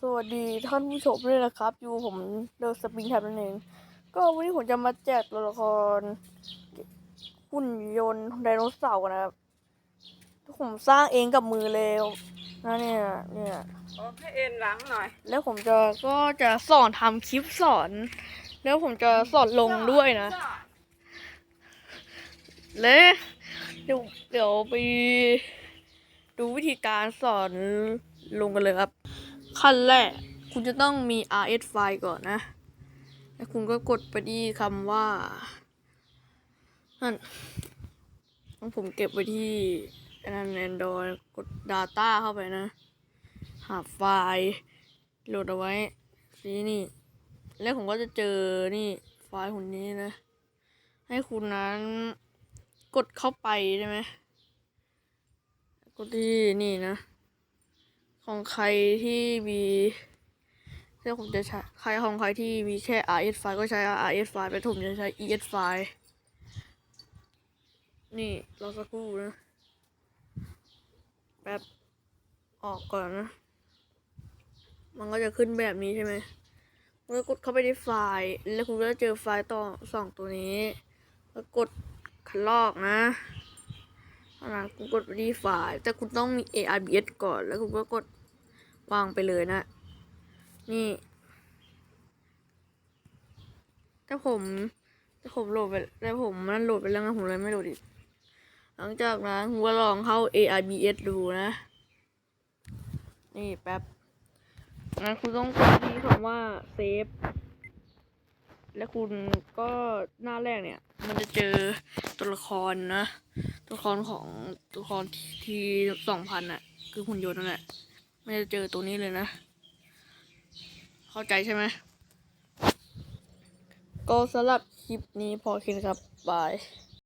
สวัสดีท่านผู้ชมด้วยนะครับ อยู่ผมเดอะสปริงแท็บนั่นเอง ก็วันนี้ผมจะมาแจกตัวละครหุ่นยนต์ไดโนเสาร์กันนะครับผมสร้างเองกับมือเลยนะเนี่ยเนี่ยโอ้ให้เอ็นหลังหน่อย แล้วผมจะก็จะสอนทำคลิปสอน แล้วผมจะสอนลงด้วยนะและเดี๋ยวเดี๋ยวไปดูวิธีการสอนลงกันเลยครับ ขั้นแรก คุณจะต้องมี RS ไฟล์ก่อนนะ แล้วคุณก็กดไปที่คำว่า นั่นของผมเก็บไว้ที่อันนั้น Android กด Data เข้าไปนะ หาไฟล์โหลดเอาไว้นี่นี่ แล้วผมก็จะเจอนี่ไฟล์หุ่นนี้นะ ให้คุณนั้นกดเข้าไปใช่ไหมกดที่นี่นะ ของใครที่มีถ้าผมจะใช้ใครของใครที่มีแค่ RS ไฟล์ก็ใช้ RS ไฟล์ไปผมจะใช้ ES ไฟล์นี่รอสักครู่นะแบบออกก่อนนะ มันก็จะขึ้นแบบนี้ใช่ไหมคุณก็กดเข้าไปในไฟล์ แล้วคุณก็จะเจอไฟล์ต่อสองตัวนี้ แล้วกดคัดลอกนะ เท่านั้นคุณกดไปที่ไฟล์แต่คุณต้องมี ARBS ก่อน แล้วคุณก็กดวางไปเลยนะ นี่ ถ้าผมถ้าผมโหลดไปแต่ผมมันโหลดไปแล้วนะผมเลยไม่โหลดอีก หลังจากนั้นคุณก็ลองเข้า ARBS ดูนะ นี่แป๊บงั้นคุณต้องกดที่คำว่าเซฟและคุณก็หน้าแรกเนี่ย มันจะเจอตัวละครนะ ตัวละครของตัวละครทีสองพันอะ คือหุ่นยนต์นั่นแหละมันจะเจอตัวนี้เลยนะ เข้าใจใช่ไหมก็สำหรับคลิปนี้พอแค่นี้ครับบาย